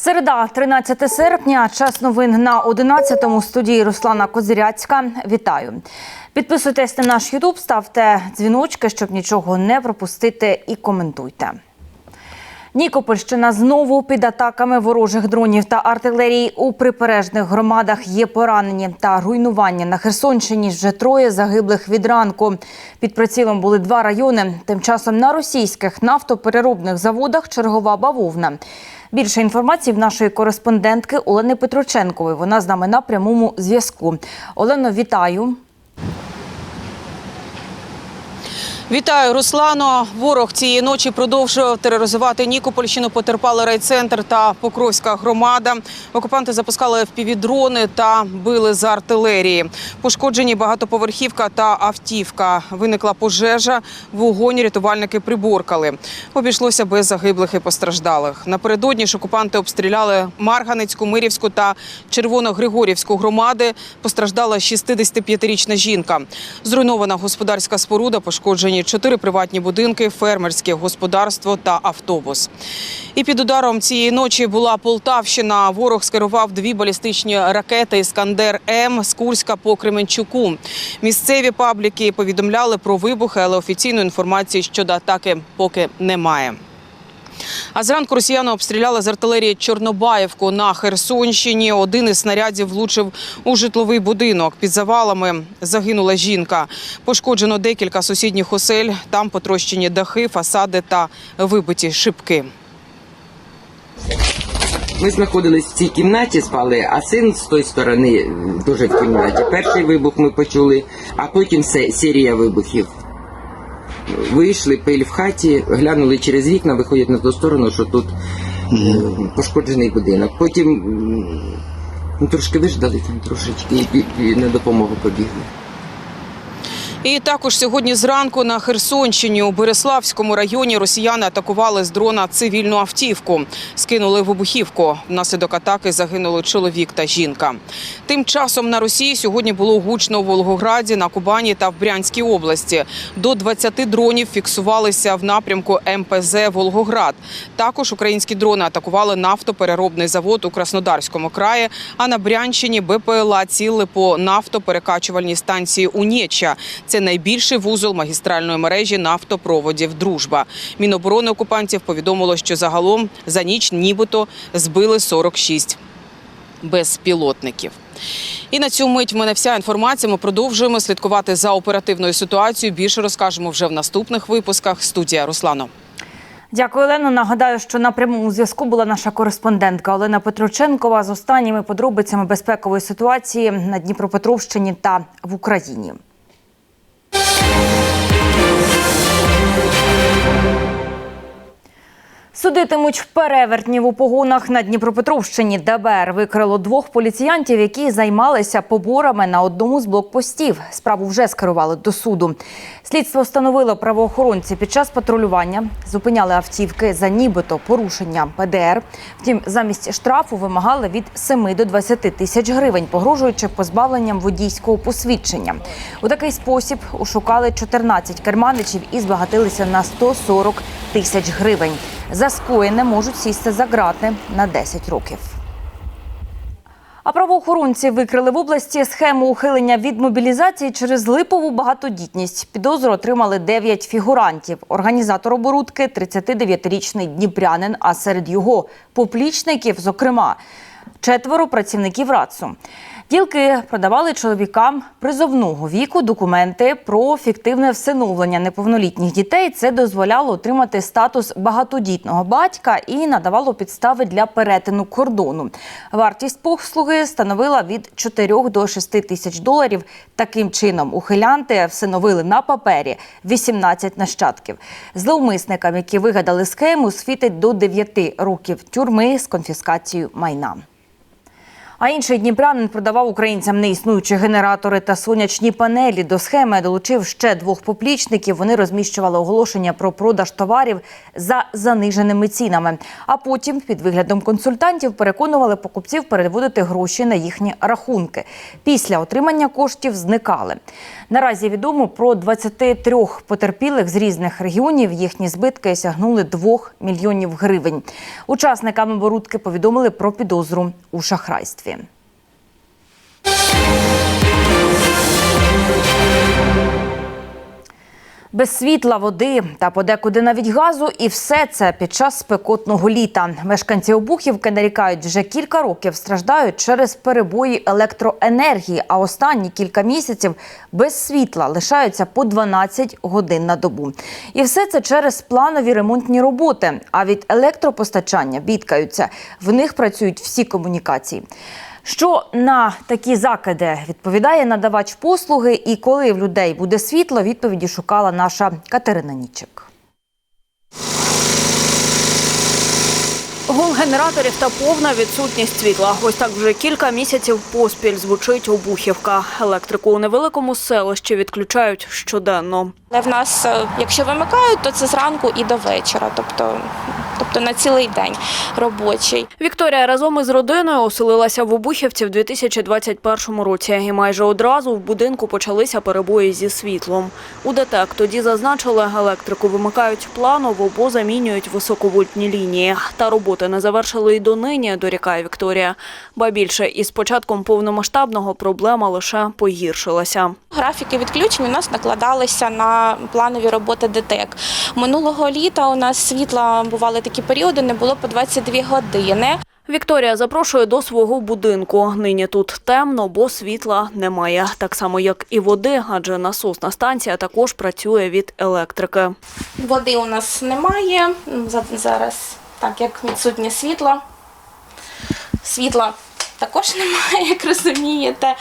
Середа, 13 серпня. Час новин на 11-му студії Руслана Козиряцька. Вітаю. Підписуйтесь на наш Ютуб, ставте дзвіночки, щоб нічого не пропустити, і коментуйте. Нікопольщина знову під атаками ворожих дронів та артилерії у прибережних громадах є поранені та руйнування на Херсонщині. Вже троє загиблих від ранку. Під прицілом були два райони. Тим часом на російських нафтопереробних заводах чергова бавовна. Більше інформації в нашої кореспондентки Олени Петроченкової. Вона з нами на прямому зв'язку. Олено, вітаю. Вітаю, Руслано. Ворог цієї ночі продовжував тероризувати Нікопольщину. Потерпали райцентр та Покровська громада. Окупанти запускали впівдрони та били з артилерії. Пошкоджені багатоповерхівка та автівка. Виникла пожежа. Вогонь рятувальники приборкали. Обійшлося без загиблих і постраждалих. Напередодні ж окупанти обстріляли Марганецьку, Мирівську та Червоногригорівську громади. Постраждала 65-річна жінка. Зруйнована господарська споруда, пошкоджені чотири приватні будинки, фермерське господарство та автобус. І під ударом цієї ночі була Полтавщина. Ворог скерував дві балістичні ракети Іскандер М з Курська по Кременчуку. Місцеві пабліки повідомляли про вибухи, але офіційної інформації щодо атаки поки немає. А зранку росіяни обстріляли з артилерії Чорнобаївку на Херсонщині. Один із снарядів влучив у житловий будинок. Під завалами загинула жінка. Пошкоджено декілька сусідніх осель. Там потрощені дахи, фасади та вибиті шибки. Ми знаходились в цій кімнаті, спали, а син з тої сторони дуже в кімнаті. Перший вибух ми почули, а потім се- серія вибухів. Вийшли, пиль в хаті, глянули через вікна, виходять на ту сторону, що тут е, пошкоджений будинок. Потім ну, трошки виждали там трошечки і, і, і на допомогу побігли. І також сьогодні зранку на Херсонщині у Береславському районі росіяни атакували з дрона цивільну автівку, скинули вибухівку. Внаслідок атаки загинули чоловік та жінка. Тим часом на Росії сьогодні було гучно у Волгограді, на Кубані та в Брянській області. До 20 дронів фіксувалися в напрямку МПЗ Волгоград. Також українські дрони атакували нафтопереробний завод у Краснодарському краї. А на Брянщині БПЛА цілили по нафтоперекачувальній станції Унєча. Це найбільший вузол магістральної мережі нафтопроводів Дружба. Міноборони окупантів повідомило, що загалом за ніч нібито збили 46 безпілотників. І на цю мить в мене вся інформація. Ми продовжуємо слідкувати за оперативною ситуацією. Більше розкажемо вже в наступних випусках. Студія Руслано. Дякую, Олено. Нагадаю, що на прямому зв'язку була наша кореспондентка Олена Петроченкова з останніми подробицями безпекової ситуації на Дніпропетровщині та в Україні. Судитимуть перевертнів у погонах на Дніпропетровщині. ДБР викрило двох поліціянтів, які займалися поборами на одному з блокпостів. Справу вже скерували до суду. Слідство встановило правоохоронці під час патрулювання. Зупиняли автівки за нібито порушення ПДР. Втім, замість штрафу вимагали від 7 до 20 тисяч гривень, погрожуючи позбавленням водійського посвідчення. У такий спосіб ушукали 14 керманичів і збагатилися на 140 тисяч гривень. За скоєне можуть сісти за ґрати на 10 років. А правоохоронці викрили в області схему ухилення від мобілізації через липову багатодітність. Підозру отримали 9 фігурантів. Організатор оборудки – 39-річний дніпрянин, а серед його поплічників, зокрема, четверо працівників РАЦУ. Ділки продавали чоловікам призовного віку документи про фіктивне всиновлення неповнолітніх дітей. Це дозволяло отримати статус багатодітного батька і надавало підстави для перетину кордону. Вартість послуги становила від 4 до 6 тисяч доларів. Таким чином ухилянти всиновили на папері 18 нащадків. Зловмисникам, які вигадали схему, світить до 9 років тюрми з конфіскацією майна. А інший дніпрянин продавав українцям неіснуючі генератори та сонячні панелі. До схеми долучив ще двох поплічників. Вони розміщували оголошення про продаж товарів за заниженими цінами. А потім, під виглядом консультантів, переконували покупців переводити гроші на їхні рахунки. Після отримання коштів зникали. Наразі відомо про 23 потерпілих з різних регіонів. Їхні збитки сягнули 2 мільйонів гривень. Учасникам оборудки повідомили про підозру у шахрайстві. soon. Без світла, води та подекуди навіть газу, і все це під час спекотного літа. Мешканці Обухівки нарікають, вже кілька років страждають через перебої електроенергії, а останні кілька місяців без світла лишаються по 12 годин на добу. І все це через планові ремонтні роботи. А від електропостачання бідкаються. В них працюють всі комунікації. Що на такі закиди відповідає надавач послуги, і коли в людей буде світло, відповіді шукала наша Катерина Нічик. Гул генераторів та повна відсутність світла. Ось так вже кілька місяців поспіль звучить обухівка. Електрику у невеликому селищі відключають щоденно. В нас, е, якщо вимикають, то це зранку і до вечора, тобто, тобто на цілий день робочий. Вікторія разом із родиною оселилася в Обухівці в 2021 році. І майже одразу в будинку почалися перебої зі світлом. У ДТЕК тоді зазначили, електрику вимикають планово, бо замінюють високовольтні лінії. Та роботи не завершили і донині, дорікає Вікторія. Ба більше, із початком повномасштабного проблема лише погіршилася. Графіки відключень у нас накладалися на планові роботи ДТЕК. Минулого літа у нас світла бували такі періоди, не було по 22 години. Вікторія запрошує до свого будинку. Нині тут темно, бо світла немає. Так само, як і води, адже насосна станція також працює від електрики. Води у нас немає за- зараз, так як відсутнє світло. Світла також немає, як розумієте.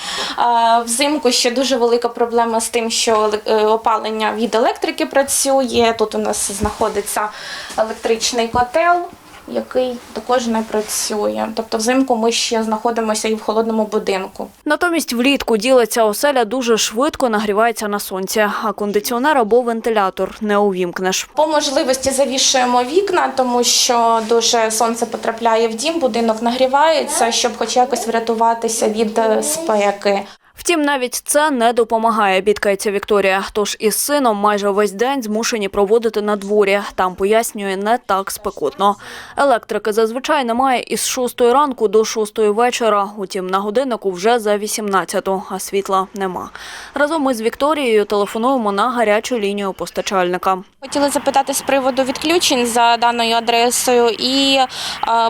Взимку ще дуже велика проблема з тим, що е, опалення від електрики працює. Тут у нас знаходиться електричний котел. Який також не працює. Тобто взимку ми ще знаходимося і в холодному будинку. Натомість влітку ділиться оселя дуже швидко нагрівається на сонці, а кондиціонер або вентилятор не увімкнеш. По можливості завішуємо вікна, тому що дуже сонце потрапляє в дім, будинок нагрівається, щоб хоч якось врятуватися від е, спеки. Втім, навіть це не допомагає, бідкається Вікторія. Тож із сином майже весь день змушені проводити на дворі. Там пояснює не так спекотно. Електрики зазвичай немає із 6 ранку до 6 вечора. Утім, на годиннику вже за 18, а світла нема. Разом із Вікторією телефонуємо на гарячу лінію постачальника. Хотіли запитати з приводу відключень за даною адресою і е,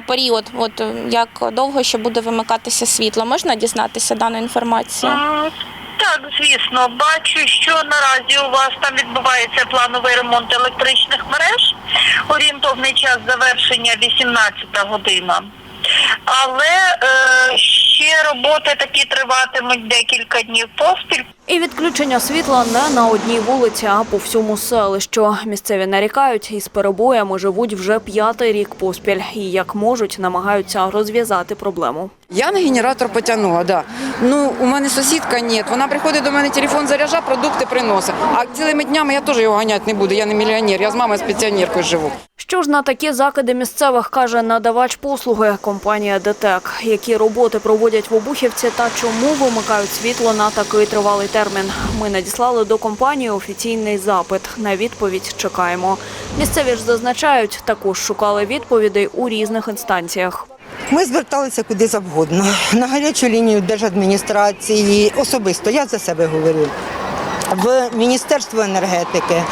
період, от як довго ще буде вимикатися світло. Можна дізнатися дану інформацію? Так, звісно, бачу, що наразі у вас там відбувається плановий ремонт електричних мереж. Орієнтовний час завершення 18 година. Але е, ще роботи такі триватимуть декілька днів поспіль. І відключення світла не на одній вулиці, а по всьому селищу. Місцеві нарікають, із перебоями живуть вже п'ятий рік поспіль і як можуть намагаються розв'язати проблему. Я на генератор потягнула, да. Ну, у мене сусідка ні. Вона приходить до мене, телефон заряджа, продукти приносить. А цілими днями я теж його ганяти не буду. Я не мільйонер, я з мамою з пенсіонеркою живу. Що ж на такі закиди місцевих каже надавач послуги компанія ДТЕК. Які роботи проводять в Обухівці та чому вимикають світло на такий тривалий термін? Ми надіслали до компанії офіційний запит. На відповідь чекаємо. Місцеві ж зазначають, також шукали відповідей у різних інстанціях. Ми зверталися куди завгодно. На гарячу лінію держадміністрації особисто, я за себе говорю. В Міністерство енергетики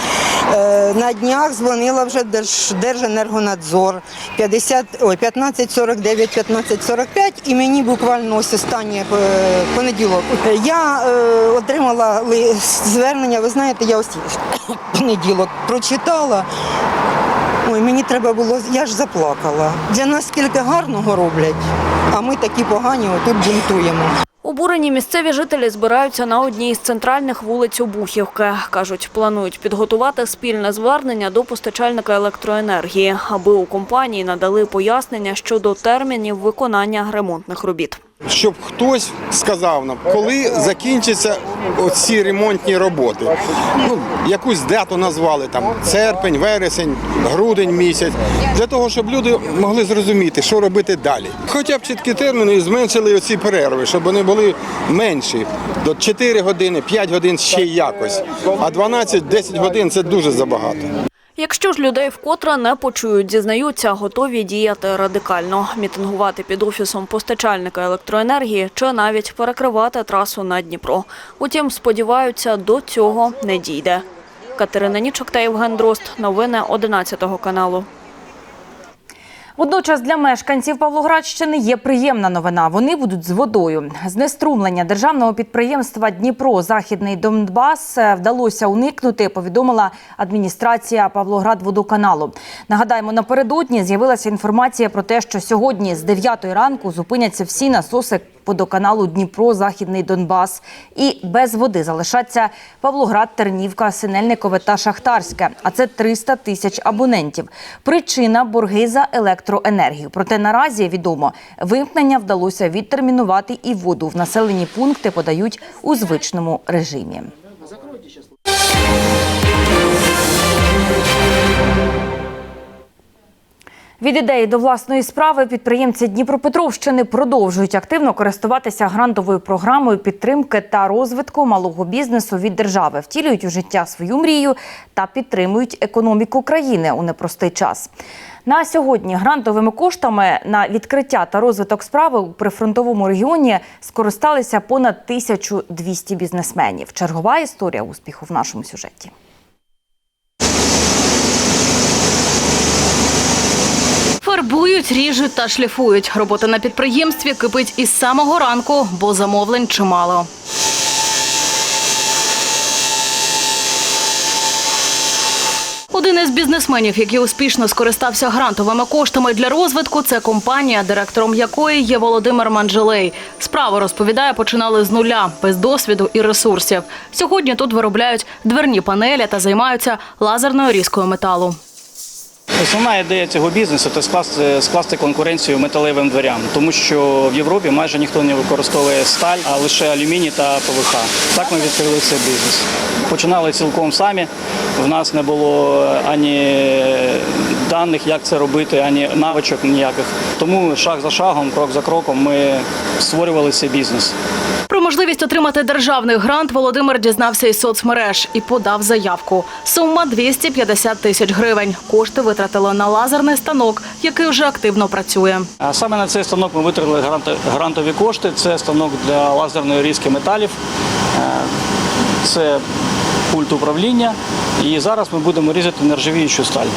Е, на днях дзвонила вже Держ, Держенергонадзор 50, ой, 1549, 1545 і мені буквально ось останнє е, понеділок. Я е, отримала звернення, ви знаєте, я ось понеділок прочитала. Ой, мені треба було, я ж заплакала. Для нас скільки гарного роблять, а ми такі погані отут бунтуємо. Обурені місцеві жителі збираються на одній з центральних вулиць Обухівки. Кажуть, планують підготувати спільне звернення до постачальника електроенергії, аби у компанії надали пояснення щодо термінів виконання ремонтних робіт. Щоб хтось сказав нам, коли закінчаться оці ремонтні роботи. Ну, якусь дату назвали там серпень, вересень, грудень місяць, для того, щоб люди могли зрозуміти, що робити далі. Хоча б чіткі терміни і зменшили оці перерви, щоб вони були менші. До 4 години, 5 годин ще якось. А 12-10 годин це дуже забагато. Якщо ж людей вкотре не почують, зізнаються, готові діяти радикально, мітингувати під офісом постачальника електроенергії чи навіть перекривати трасу на Дніпро. Утім, сподіваються, до цього не дійде. Катерина Нічок та Євген Дрозд. Новини 11 каналу. Водночас для мешканців Павлоградщини є приємна новина. Вони будуть з водою. Знеструмлення державного підприємства Дніпро Західний Донбас вдалося уникнути. Повідомила адміністрація Павлоградводоканалу. Нагадаємо, напередодні з'явилася інформація про те, що сьогодні з 9 ранку зупиняться всі насоси водоканалу Дніпро Західний Донбас. І без води залишаться Павлоград, Тернівка, Синельникове та Шахтарське. А це 300 тисяч абонентів. Причина борги за електроенергію. Проте наразі відомо, вимкнення вдалося відтермінувати і воду в населені пункти подають у звичному режимі. Від ідеї до власної справи підприємці Дніпропетровщини продовжують активно користуватися грантовою програмою підтримки та розвитку малого бізнесу від держави, втілюють у життя свою мрію та підтримують економіку країни у непростий час. На сьогодні грантовими коштами на відкриття та розвиток справи у прифронтовому регіоні скористалися понад 1200 бізнесменів. Чергова історія успіху в нашому сюжеті. Фарбують, ріжуть та шліфують. Робота на підприємстві кипить із самого ранку, бо замовлень чимало. Один із бізнесменів, який успішно скористався грантовими коштами для розвитку, це компанія, директором якої є Володимир Манджелей. Справу розповідає, починали з нуля, без досвіду і ресурсів. Сьогодні тут виробляють дверні панелі та займаються лазерною різкою металу. Основна ідея цього бізнесу це скласти, скласти конкуренцію металевим дверям, тому що в Європі майже ніхто не використовує сталь, а лише алюміній та ПВХ. Так ми відкрили цей бізнес. Починали цілком самі. В нас не було ані даних, як це робити, ані навичок ніяких. Тому шаг за шагом, крок за кроком, ми створювали цей бізнес. Можливість отримати державний грант Володимир дізнався із соцмереж і подав заявку. Сума 250 тисяч гривень. Кошти витратили на лазерний станок, який вже активно працює. А саме на цей станок ми витратили грантові кошти. Це станок для лазерної різки металів. Е, Це пульт управління. І зараз ми будемо різати нержавіючу сталь.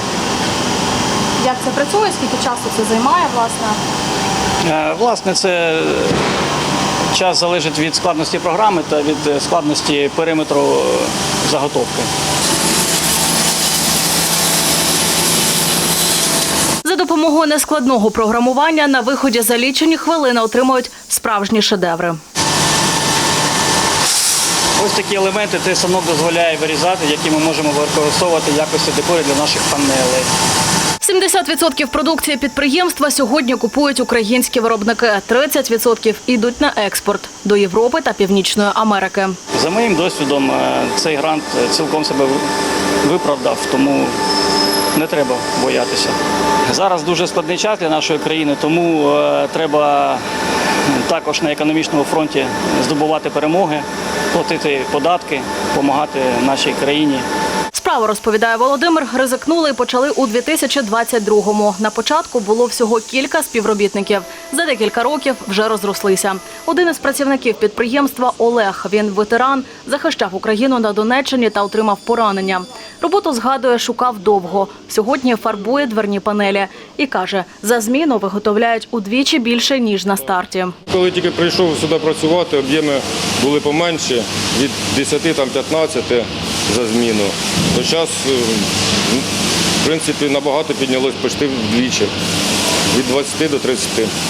Як це працює? Скільки часу це займає, власне? Е, Власне, це час залежить від складності програми та від е, складності периметру е, заготовки. За допомогою нескладного програмування на виході за лічені хвилини отримують справжні шедеври. Ось такі елементи цей станок дозволяє вирізати, які ми можемо використовувати в якості декорів для наших панелей. 70% продукції підприємства сьогодні купують українські виробники. 30% ідуть на експорт до Європи та Північної Америки. За моїм досвідом, е, цей грант е, цілком себе виправдав, тому не треба боятися. Зараз дуже складний час для нашої країни, тому е, треба також на економічному фронті здобувати перемоги, платити податки, допомагати нашій країні. Справу розповідає Володимир. Ризикнули і почали у 2022-му. На початку було всього кілька співробітників. За декілька років вже розрослися. Один із працівників підприємства Олег. Він ветеран, захищав Україну на Донеччині та отримав поранення. Роботу згадує, шукав довго. Сьогодні фарбує дверні панелі і каже, за зміну виготовляють удвічі більше ніж на старті. Коли тільки прийшов сюди працювати, об'єми були поменші, від 10 там, 15 за зміну. Зараз, в принципі, набагато піднялось почти вдвічі. Від 20 до 30.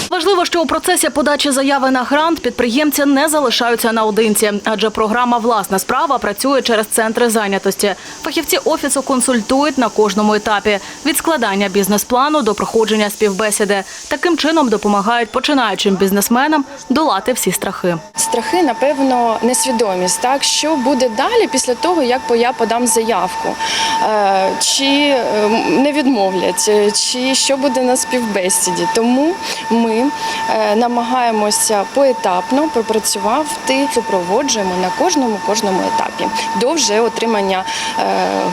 Важливо, що у процесі подачі заяви на грант підприємці не залишаються наодинці, адже програма Власна справа працює через центри зайнятості. Фахівці офісу консультують на кожному етапі від складання бізнес-плану до проходження співбесіди. Таким чином допомагають починаючим бізнесменам долати всі страхи. Страхи, напевно, несвідомість. Так, що буде далі після того, як я подам заявку, Е, чи е, не відмовлять, е, чи що буде на співбесіді. Тому ми е, намагаємося поетапно пропрацювати, супроводжуємо на кожному кожному етапі до вже отримання е,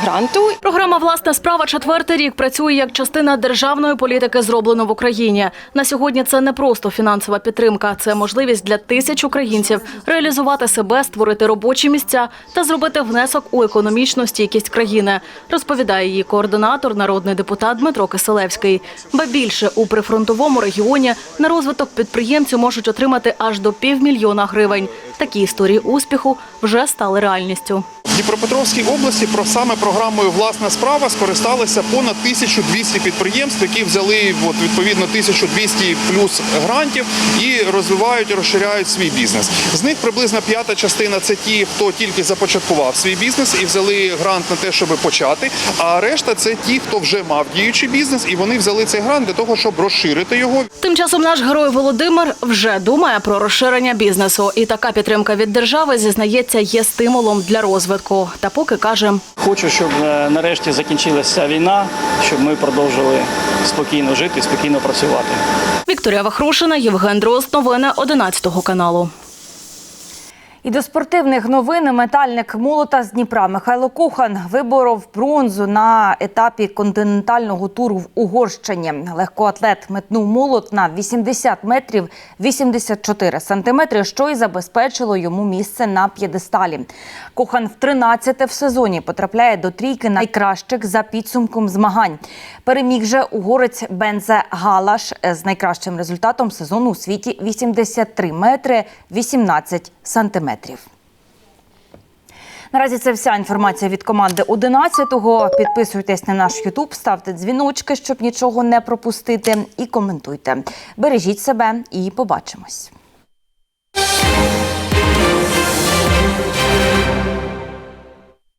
гранту Програма Власна справа четвертий рік працює як частина державної політики зроблено в Україні. На сьогодні це не просто фінансова підтримка, це можливість для тисяч українців реалізувати себе, створити робочі місця та зробити внесок у економічну стійкість країни. Розповідає її координатор, народний депутат Дмитро Киселевський. Ба більше у прифронтовому регіоні на розвиток підприємцю можуть отримати аж до півмільйона гривень. Такі історії успіху вже стали реальністю. Дніпропетровській області про саме програмою Власна справа скористалися понад 1200 підприємств, які взяли от, відповідно 1200 плюс грантів і розвивають розширяють свій бізнес. З них приблизно п'ята частина це ті, хто тільки започаткував свій бізнес і взяли грант на те, щоб почати. А решта це ті, хто вже мав діючий бізнес, і вони взяли цей грант для того, щоб розширити його. Тим часом наш герой Володимир вже думає про розширення бізнесу, і така підтримка від держави зізнається є стимулом для розвитку. Та поки каже, Хочу, щоб е, нарешті закінчилася війна, щоб ми продовжили спокійно жити, спокійно працювати. Вікторія Вахрушина, Євген Дрозд, новини 11 каналу. І до спортивних новин метальник молота з Дніпра Михайло Кухан виборов бронзу на етапі континентального туру в Угорщині. Легкоатлет метнув молот на 80 метрів 84 сантиметри, що й забезпечило йому місце на п'єдесталі. Кухан в 13-те в сезоні потрапляє до трійки найкращих за підсумком змагань. Переміг же угорець Бензе Галаш з найкращим результатом сезону у світі 83 метри 18 сантиметрів. Наразі це вся інформація від команди 11-го. Підписуйтесь на наш Ютуб, ставте дзвіночки, щоб нічого не пропустити, і коментуйте. Бережіть себе і побачимось.